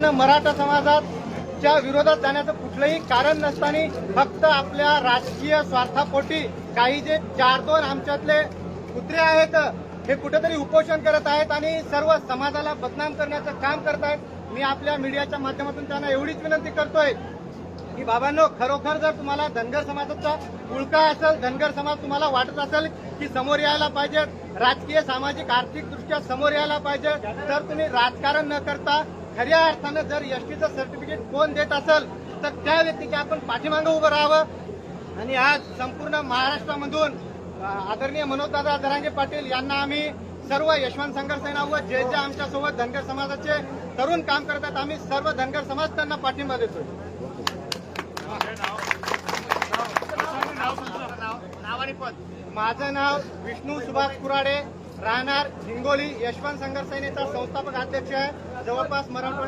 मराठा समाजाच्या विरोधात जाण्याचं कुठलंही कारण नसताना फक्त आपल्या राजकीय स्वार्थापोटी काही जे चार दोन आमच्यातले कुत्रे आहेत हे कुठेतरी उपोषण करत आहेत आणि सर्व समाजाला बदनाम करण्याचं काम करत आहेत. मी आपल्या मीडियाच्या माध्यमातून त्यांना एवढीच विनंती करतोय की बाबांनो खरोखर जर तुम्हाला धनगर समाजाचा उळका असेल धनगर समाज तुम्हाला वाटत असेल की समोर यायला पाहिजे राजकीय सामाजिक आर्थिक दृष्ट्या समोर यायला पाहिजे तर तुम्ही राजकारण न करता खऱ्या अर्थानं जर एसटीचं सर्टिफिकेट कोण देत असेल तर त्या व्यक्तीच्या आपण पाठीमागं उभं राहावं. आणि आज संपूर्ण महाराष्ट्रामधून आदरणीय मनोजदादा जरांगे पाटील यांना आम्ही सर्व यशवंत संघर्ष सेना व जे जे आमच्यासोबत धनगर समाजाचे तरुण काम करतात आम्ही सर्व धनगर समाज त्यांना पाठिंबा पद. माझं नाव विष्णू सुभाष कुराडे. राहणार हिंगोली यशवंत संघर्ष सेनेचा संस्थापक अध्यक्ष आहे. जवळपास मराठवाडा